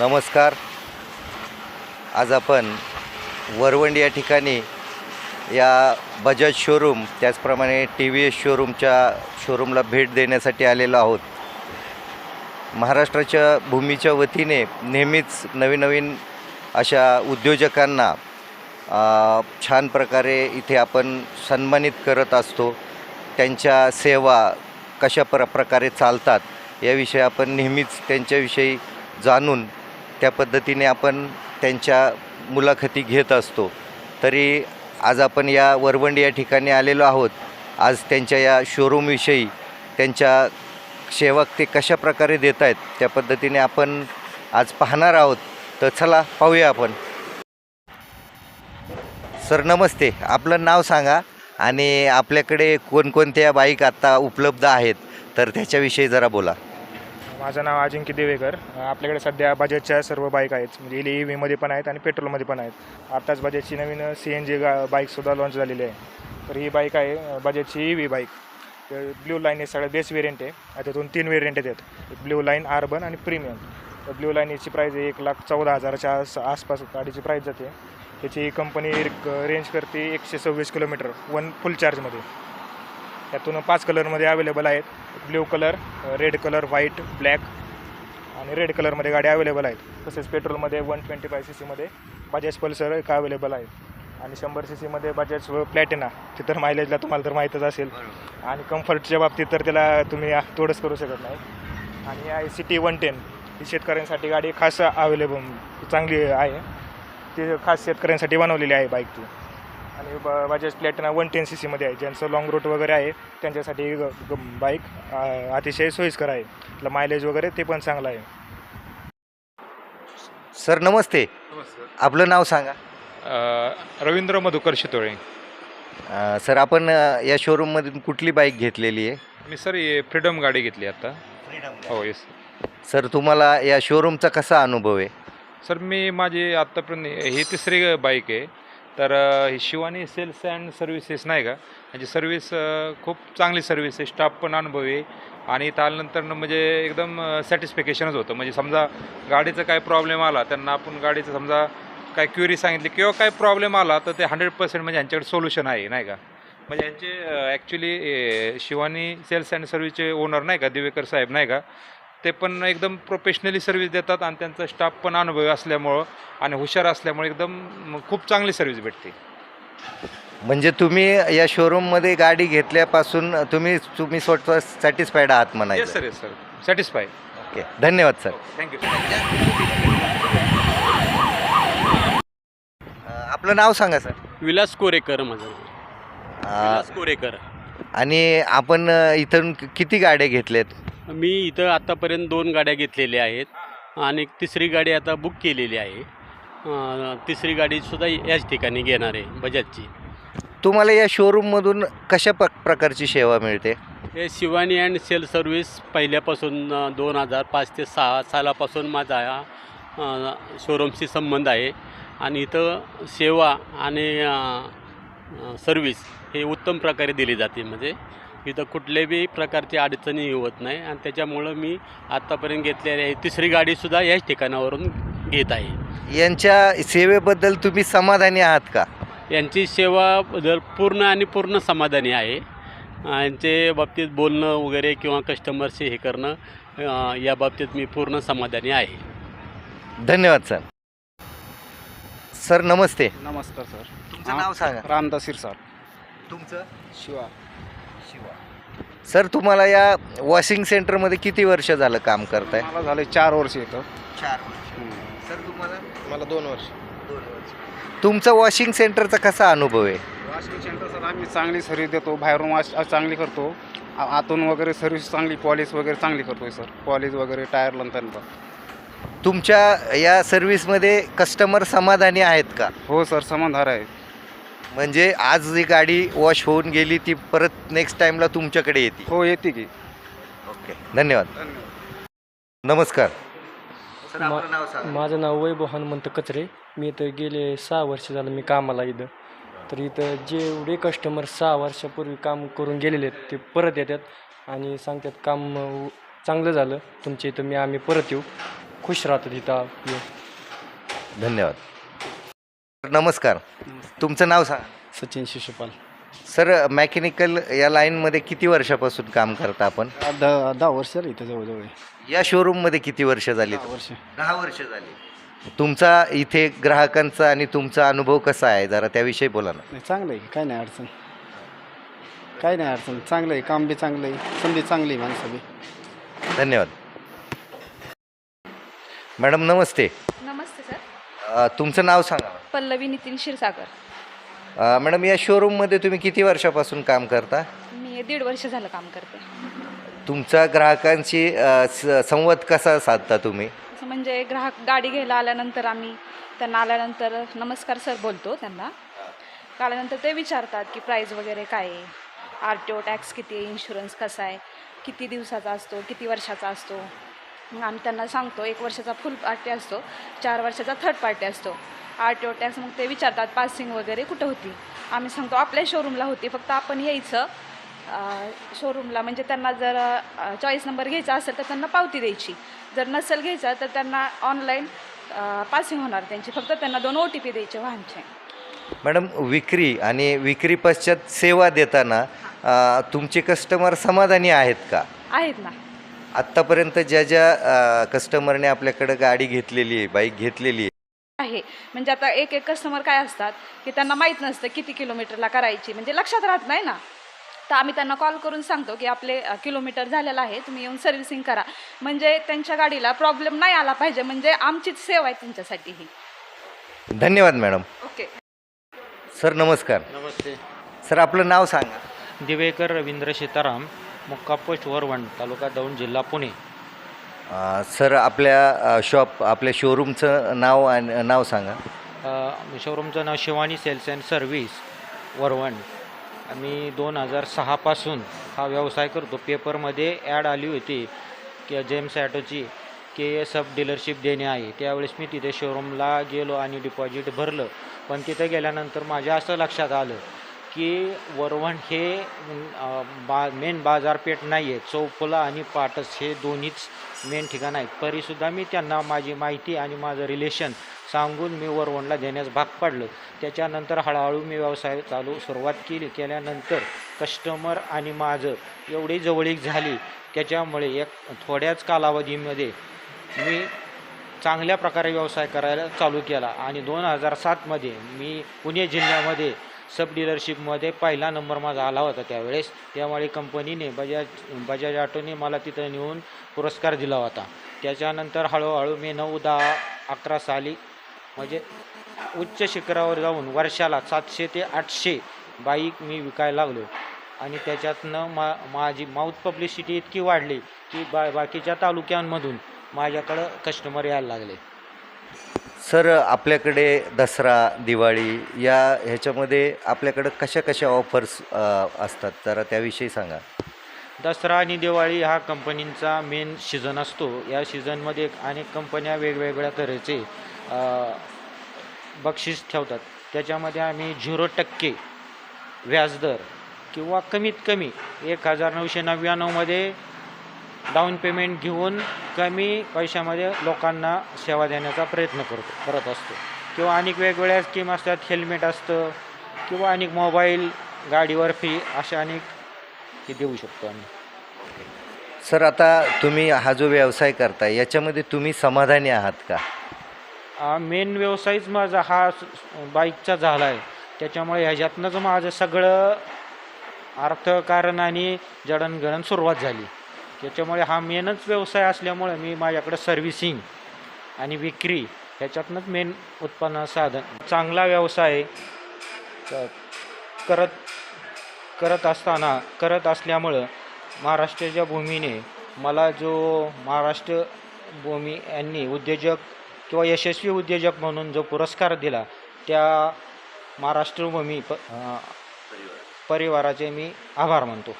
नमस्कार. आज आपण वरवंड या ठिकाणी या बजाज शोरूम त्याचप्रमाणे टी व्ही एस शोरूमच्या शोरूमला भेट देण्यासाठी आलेलो आहोत. महाराष्ट्राच्या भूमीच्या वतीने नेहमीच नवीन नवीन अशा उद्योजकांना छान प्रकारे इथे आपण सन्मानित करत असतो. त्यांच्या सेवा कशा प्र प्रकारे चालतात याविषयी आपण नेहमीच त्यांच्याविषयी जाणून त्या पद्धतीने आपण त्यांच्या मुलाखती घेत असतो. तरी आज आपण या वरवंडी या ठिकाणी आलेलो आहोत. आज त्यांच्या या शोरूमविषयी त्यांच्या सेवा ते कशा प्रकारे देत आहेत त्या पद्धतीने आपण आज पाहणार आहोत. तर चला पाहूया आपण. सर नमस्ते. आपलं नाव सांगा आणि आपल्याकडे कोणकोणत्या बाईक आत्ता उपलब्ध आहेत तर त्याच्याविषयी जरा बोला. माझं नाव अजिंक्य देवेकर. आपल्याकडे सध्या बजाजच्या सर्व बाईक आहेत. म्हणजे ई व्हीमध्ये पण आहेत आणि पेट्रोलमध्ये पण आहेत. आत्ताच बजाजची नवीन सी एन जी गा बाईकसुद्धा लॉन्च झालेली आहे. तर ही बाईक आहे बजेटची बजाजची E V bike blue line हे सगळ्यात बेस्ट वेरियंट आहे. आणि त्यातून तीन वेरियंट आहेत ब्ल्यू लाईन अर्बन आणि प्रीमियम तर ब्ल्यू लाईन याची प्राईज आहे एक लाख चौदा हजाराच्या आस आसपास गाडीची प्राईज जाते. त्याची कंपनी रेंज करते एकशे सव्वीस किलोमीटर वन फुल चार्जमध्ये त्यातून पाच कलरमध्ये अवेलेबल आहेत. Blue colour red colour white black आणि रेड कलरमध्ये गाडी अवेलेबल आहेत. तसेच पेट्रोलमध्ये वन ट्वेंटी फाय सी सीमध्ये बजाज पल्सर एक अवेलेबल आहे. आणि शंभर सी सीमध्ये बजाज प्लॅटिना ते तर मायलेजला तुम्हाला तर माहीतच असेल. आणि कम्फर्टच्या बाबतीत तर त्याला तुम्ही तोडच करू शकत नाही. आणि आहे सिटी वन टेन ही शेतकऱ्यांसाठी गाडी खास अवेलेबल चांगली आहे. ती खास शेतकऱ्यांसाठी बनवलेली आहे बाईक ती. आणि ब Bajaj Platina one ten C सीमध्ये आहे. ज्यांचं लॉंग रूट वगैरे आहे त्यांच्यासाठी बाईक अतिशय सोयीस्कर आहे. त्याला मायलेज वगैरे ते पण चांगलं आहे. सर नमस्ते. आपलं नाव सांगा. अ, रवींद्र मधुकर शितोळे. अ, सर आपण अ, या शोरूममधून कुठली बाईक घेतलेली आहे? मी सर हे फ्रीडम गाडी घेतली आता. हो येस सर तुम्हाला या शोरूमचा कसा अनुभव आहे? सर मी माझी आत्तापर्यंत ही तिसरी बाईक आहे. तर ही शिवानी सेल्स अँड सर्व्हिसेस नाही का? म्हणजे सर्व्हिस खूप चांगली सर्व्हिस आहे. स्टाफ पण अनुभवी आहे. आणि इथं आल्यानंतर म्हणजे एकदम सॅटिस्फिकेशनच होतं. म्हणजे समजा गाडीचा काय प्रॉब्लेम आला त्यांना आपण गाडीचं समजा काय क्युरी सांगितली किंवा काय प्रॉब्लेम आला तर ते हंड्रेड पर्सेंट म्हणजे यांच्याकडे सोल्युशन आहे नाही का? म्हणजे यांचे ॲक्च्युली शिवानी सेल्स अँड सर्व्हिसचे ओनर नाही का? दिवेकर साहेब नाही का? ते पण एकदम प्रोफेशनली सर्व्हिस देतात आणि त्यांचा स्टाफ पण अनुभवी असल्यामुळं आणि हुशार असल्यामुळे एकदम खूप चांगली सर्व्हिस भेटते. म्हणजे तुम्ही या शोरूममध्ये गाडी घेतल्यापासून तुम्ही तुम्ही स्वतः सॅटिस्फाईड आहात येस म्हणायचं sir yes sir satisfy okay धन्यवाद सर थँक्यू आपलं नाव सांगा सर विलास कोरेकर माझं नाव. अ, विलास कोरेकर. आणि आपण अ, इथून किती गाड्या घेतल्यात? मी इथं आत्तापर्यंत दोन गाड्या घेतलेल्या आहेत आणि तिसरी गाडी आता बुक केलेली आहे. तिसरी गाडीसुद्धा याच ठिकाणी घेणार आहे बजाजची. तुम्हाला या शोरूममधून कशा प प्रकारची सेवा मिळते? हे शिवानी अँड सेल सर्व्हिस पहिल्यापासून दोन हजार पाच ते सहा सालापासून माझा हा शोरूमशी संबंध आहे. आणि इथं सेवा आणि सर्व्हिस हे उत्तम प्रकारे दिली जाते. म्हणजे इथं कुठल्याही प्रकारची अडचणी होत नाही. आणि त्याच्यामुळं मी आत्तापर्यंत घेतलेली आहे. तिसरी गाडीसुद्धा याच ठिकाणावरून घेत आहे. यांच्या सेवेबद्दल तुम्ही समाधानी आहात का? यांची सेवा जर पूर्ण आणि पूर्ण समाधानी आहे. यांचे बाबतीत बोलणं वगैरे किंवा कस्टमरशी हे करणं या बाबतीत मी पूर्ण समाधानी आहे. धन्यवाद सर. सर नमस्ते. नमस्कार सर. तुमचं नाव सांगा. रामदास सिरसार तुमचं? शिवा. सर तुम्हाला या वॉशिंग सेंटरमध्ये किती वर्ष झालं काम करताय? मला झाले चार वर्ष येतं चार वर्ष. सर तुम्हाला? मला दोन वर्ष. दोन वर्ष. तुमचा वॉशिंग सेंटरचा कसा अनुभव आहे? वॉशिंग सेंटर सर आम्ही चांगली सर्व्हिस देतो बाहेरून वॉश चांगली करतो. आ- आतून वगैरे सर्व्हिस चांगली पॉलिश वगैरे चांगली करतोय सर. पॉलिश वगैरे टायर लंतनला तुमच्या या सर्व्हिसमध्ये कस्टमर समाधानी आहेत का? हो सर समाधान आहे. म्हणजे आज जी गाडी वॉश होऊन गेली ती परत नेक्स्ट टाइमला तुमच्याकडे येते. हो येते की. ओके धन्यवाद. नमस्कार. सर मा- आपलं नाव सांगा. माझं नाव वैभव हनुमंत कचरे. मी इथं गेले सहा वर्ष झालं मी कामाला इथं. तर इथं जेवढे कस्टमर सहा वर्षापूर्वी काम करून गेलेले आहेत ते परत येतात आणि सांगतात काम अं, चांगलं झालं. तुमच्या इथं मी आम्ही परत येऊ. खुश राहतात इथं. धन्यवाद. नमस्कार. तुमचं नाव सांगा. सचिन शिशुपाल. सर मेकॅनिकल या लाईनमध्ये किती वर्षापासून काम करता आपण? दहा दहा वर्ष झाली इथं जवळजवळ. या शोरूममध्ये किती वर्ष झाली? दहा वर्ष. दहा वर्ष झाली. तुमचा इथे ग्राहकांचा आणि तुमचा अनुभव कसा आहे? जरा त्याविषयी बोला ना. नाही चांगलं आहे. काय नाही अडचण. काय नाही अडचण. चांगलं आहे. काम बी चांगलं आहे. संधी चांगली आहे माणसं बी धन्यवाद. मॅडम नमस्ते. नमस्ते सर. अ, तुमचं नाव सांगा. पल्लवी नितीन क्षीरसागर. अ, मॅडम या शोरूममध्ये तुम्ही किती वर्षापासून काम करता? मी दीड वर्ष झालं काम करते. तुमचा ग्राहकांशी अ, स- संवाद कसा साधता तुम्ही? असं म्हणजे ग्राहक गाडी घ्यायला आल्यानंतर आम्ही त्यांना आल्यानंतर नमस्कार सर बोलतो त्यांना. आल्यानंतर ते विचारतात की प्राईज वगैरे काय आहे? आर टी ओ टॅक्स किती आहे? इन्शुरन्स कसा आहे? किती दिवसाचा असतो? किती वर्षाचा असतो? मग आम्ही त्यांना सांगतो एक वर्षाचा फुल पार्टी असतो चार वर्षाचा थर्ड पार्टी असतो. आर टी ओ टॅक्स मग ते विचारतात पासिंग वगैरे कुठं होती? आम्ही सांगतो आपल्या शोरूमला होती फक्त आपण यायचं. शोरूमला म्हणजे त्यांना जर चॉईस नंबर घ्यायचा असेल तर त्यांना पावती द्यायची. जर नसेल घ्यायचा तर त्यांना ऑनलाईन पासिंग होणार त्यांची. फक्त त्यांना दोन ओ टी पी द्यायचे वाहनचे. मॅडम विक्री आणि विक्री पश्चात सेवा देताना तुमचे कस्टमर समाधानी आहेत का? आहेत ना. आत्तापर्यंत ज्या ज्या कस्टमरने आपल्याकडं गाडी घेतलेली आहे बाईक घेतलेली म्हणजे आता एक एक कस्टमर काय असतात की त्यांना माहीत नसतं किती किलोमीटरला करायची. म्हणजे लक्षात राहत नाही ना. तर आम्ही त्यांना कॉल करून सांगतो की आपले किलोमीटर झालेलं आहे तुम्ही येऊन सर्व्हिसिंग करा. म्हणजे त्यांच्या गाडीला प्रॉब्लेम नाही आला पाहिजे म्हणजे आमचीच सेवा आहे त्यांच्यासाठी ही. धन्यवाद मॅडम ओके सर नमस्कार. नमस्ते. सर आपलं नाव सांगा. दिवेकर रवींद्र सीताराम मुक्का पोस्ट वरवण तालुका दौंड जिल्हा पुणे. सर आपल्या शॉप आपल्या शोरूमचं नाव आणि नाव सांगा. शोरूमचं नाव Shivani sales and service Varvan. आम्ही दोन हजार सहापासून हा व्यवसाय करतो. पेपरमध्ये ॲड आली होती की जेम्स ॲटोची की सब डीलरशिप देणे आहे. त्यावेळेस मी तिथे शोरूमला गेलो आणि डिपॉझिट भरलं. पण तिथे गेल्यानंतर माझ्या असं लक्षात आलं की वरवण हे बा मेन बाजारपेठ नाही आहे चौफुला आणि पाटस हे दोन्हीच मेन ठिकाण आहेत. तरीसुद्धा मी त्यांना माझी माहिती आणि माझं रिलेशन सांगून मी वरवणला देण्यास भाग पाडलं. त्याच्यानंतर हळूहळू मी व्यवसाय चालू सुरुवात केली. केल्यानंतर कस्टमर आणि माझं एवढी जवळीक झाली. त्याच्यामुळे एक थोड्याच कालावधीमध्ये मी चांगल्या प्रकारे व्यवसाय करायला चालू केला. आणि दोन हजार सातमध्ये मी पुणे जिल्ह्यामध्ये सब डीलरशिपमध्ये पहिला नंबर माझा आला होता त्यावेळेस. त्यामुळे कंपनीने बजाज बजाज ऑटोने मला तिथं नेऊन पुरस्कार दिला होता. त्याच्यानंतर हळूहळू मी नऊ दहा अकरा साली म्हणजे उच्च शिखरावर जाऊन वर्षाला सातशे ते आठशे बाईक मी विकायला लागलो. आणि त्याच्यातनं मा माझी माऊथ पब्लिसिटी इतकी वाढली की बा बाकीच्या तालुक्यांमधून माझ्याकडं कस्टमर यायला लागले. सर आपल्याकडे दसरा दिवाळी या ह्याच्यामध्ये आपल्याकडं कशा कशा ऑफर्स असतात? जरा त्याविषयी सांगा. दसरा आणि दिवाळी हा कंपनींचा मेन सीझन असतो. या सीझनमध्ये अनेक कंपन्या वेगवेगळ्या तऱ्हेचे बक्षीस ठेवतात. त्याच्यामध्ये आम्ही झिरो टक्के व्याजदर किंवा कमीत कमी एक हजार नऊशे नव्याण्णवमध्ये डाऊन पेमेंट घेऊन कमी पैशामध्ये लोकांना सेवा देण्याचा प्रयत्न करतो करत असतो. किंवा अनेक वेगवेगळ्या स्कीम असतात हेल्मेट असतं किंवा अनेक मोबाईल गाडीवर फी अशा अनेक हे देऊ शकतो आम्ही. सर आता तुम्ही हा जो व्यवसाय करताय याच्यामध्ये तुम्ही समाधानी आहात का? मेन व्यवसायच माझा हा बाईकचा झाला आहे त्याच्यामुळे ह्याच्यातनंच माझं सगळं अर्थकारण आणि जडणघडण सुरुवात झाली. त्याच्यामुळे हा मेनच व्यवसाय असल्यामुळे मी माझ्याकडं सर्व्हिसिंग आणि विक्री ह्याच्यातनंच मेन उत्पन्न साधन. चांगला व्यवसाय करत करत असताना करत असल्यामुळं महाराष्ट्राच्या भूमीने मला जो महाराष्ट्र भूमी यांनी उद्योजक किंवा यशस्वी उद्योजक म्हणून जो पुरस्कार दिला त्या महाराष्ट्रभूमी प परिवाराचे मी आभार मानतो.